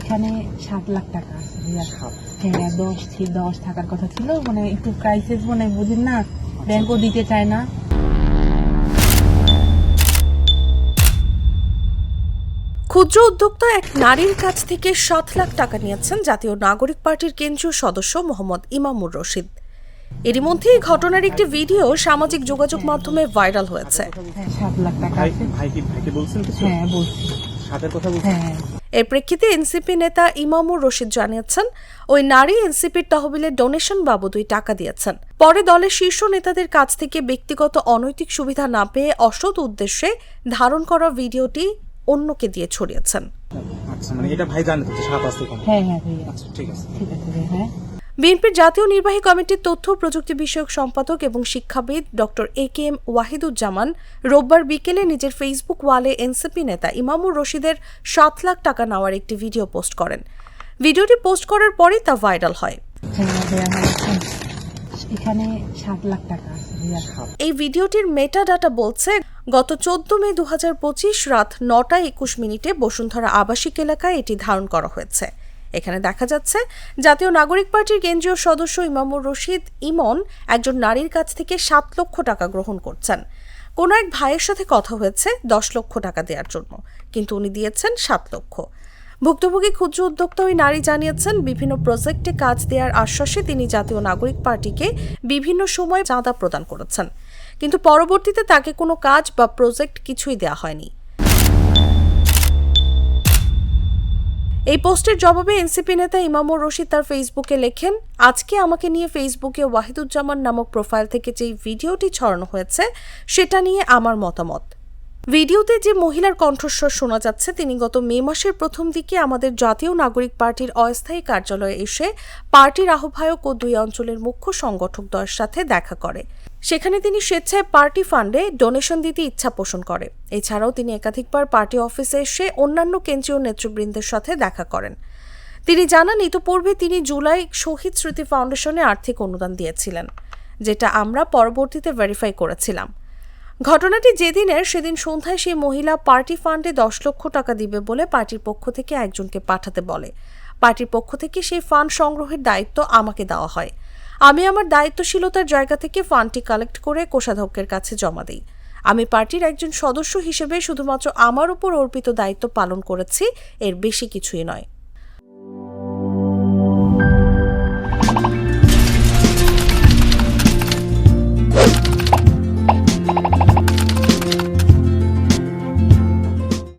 এখানে সাত লাখ টাকা। আছে ভাইয়া হ্যাঁ দশ ছিল দশ থাকার কথা ছিল মানে একটু ক্রাইসিস মানে বুঝেন না ব্যাংকও দিতে চায় না। ক্ষুদ্র উদ্যোক্তা এক নারীর কাছ থেকে সাত লাখ টাকা নিয়েছেন জাতীয় নাগরিক পার্টির কেন্দ্রীয় সদস্য মোহাম্মদ ইমামুর রশিদ। এরই মধ্যে এই ঘটনার একটি ভিডিও সামাজিক যোগাযোগ মাধ্যমে ভাইরাল হয়েছে। হ্যাঁ সাত লাখ টাকা ভাই আছে। ভাই কি বলছেন কিছু? হ্যাঁ বলছি। সাতের কথা বলছেন? হ্যাঁ। এর প্রেক্ষিতে এনসিপি নেতা ইমামুর রশিদ জানিয়েছেন ওই নারী এনসিপির তহবিলে ডোনেশন বাবদ ওই টাকা দিয়েছেন। পরে দলের শীর্ষ নেতাদের কাছ থেকে ব্যক্তিগত অনৈতিক সুবিধা না পেয়ে অসৎ উদ্দেশ্যে ধারণ করা ভিডিওটি অন্যকে দিয়ে ছড়িয়েছেন। আচ্ছা মানে এটা ভাই জানতে হ্যাঁ হ্যাঁ আচ্ছা ঠিক আছে। ঠিক আছে হ্যাঁ। বিএনপির জাতীয় নির্বাহী কমিটির তথ্য প্রযুক্তি বিষয়ক সম্পাদক এবং শিক্ষাবিদ doctor A K M Wahiduzzaman রোববার বিকেলে নিজের ফেসবুক ওয়ালে এনসিপি নেতা ইমামুর রশিদের সাত লাখ টাকা নেওয়ার একটি ভিডিও পোস্ট করেন। ভিডিওটি পোস্ট করার পরেই তা ভাইরাল হয়। এখানে সাত লাখ টাকা এই ভিডিওটির মেটা ডাটা বলছে গত চোদ্দ মে দু হাজার পঁচিশ রাত নটা একুশ মিনিটে বসুন্ধরা আবাসিক এলাকায় এটি ধারণ করা হয়েছে। এখানে দেখা যাচ্ছে, জাতীয় নাগরিক পার্টির কেন্দ্রীয় সদস্য ইমামুর রশিদ ইমন একজন নারীর কাছ থেকে সাত লক্ষ টাকা গ্রহণ করছেন। কোনো এক ভাইয়ের সাথে কথা হয়েছে দশ লক্ষ টাকা দেওয়ার জন্য, কিন্তু উনি দিয়েছেন সাত লক্ষ। ভুক্তভোগী ক্ষুদ্র উদ্যোক্তা ওই নারী জানিয়েছেন, বিভিন্ন প্রজেক্টে কাজ দেওয়ার আশ্বাসে তিনি জাতীয় নাগরিক পার্টিকে বিভিন্ন সময় চাঁদা প্রদান করেছেন। কিন্তু পরবর্তীতে তাকে কোনো কাজ বা প্রজেক্ট কিছুই দেওয়া হয়নি। এই পোস্টের জবাবে এনসিপি নেতা ইমামুর রশিদ তার ফেসবুকে লেখেন, আজকে আমাকে নিয়ে ফেসবুকে ওয়াহিদুজ্জামান নামক প্রোফাইল থেকে যেই ভিডিওটি ছড়ানো হয়েছে, সেটা নিয়ে আমার মতামত। ভিডিওতে যে মহিলার কণ্ঠস্বর শোনা যাচ্ছে, তিনি গত মে মাসের প্রথম দিকে আমাদের জাতীয় নাগরিক পার্টির অস্থায়ী কার্যালয়ে এসে পার্টির আহ্বায়ক ও দুই অঞ্চলের মুখ্য সংগঠকদ্বয়ের সাথে দেখা করে। সেখানে তিনি স্বেচ্ছায় পার্টি ফান্ডে ডোনেশন দিতে ইচ্ছা পোষণ করে। এছাড়াও তিনি একাধিকবার পার্টি অফিসে এসে অন্যান্য কেন্দ্রীয় নেতৃবৃন্দের সাথে দেখা করেন। তিনি জানান, ইতোপূর্বে তিনি জুলাই শহীদ স্মৃতি ফাউন্ডেশনে আর্থিক অনুদান দিয়েছিলেন, যেটা আমরা পরবর্তীতে ভেরিফাই করেছিলাম। ঘটনাটি যেদিনের, সেদিন সন্ধ্যায় সেই মহিলা পার্টি ফান্ডে দশ লক্ষ টাকা দিবে বলে পার্টির পক্ষ থেকে একজনকে পাঠাতে বলে। পার্টির পক্ষ থেকে সেই ফান্ড সংগ্রহের দায়িত্ব আমাকে দেওয়া হয়। আমি আমার দায়িত্বশীলতার জায়গা থেকে ফান্ডটি কালেক্ট করে কোষাধ্যক্ষের কাছে জমা দিই। আমি পার্টির একজন সদস্য হিসেবে শুধুমাত্র আমার উপর অর্পিত দায়িত্ব পালন করেছি, এর বেশি কিছুই নয়।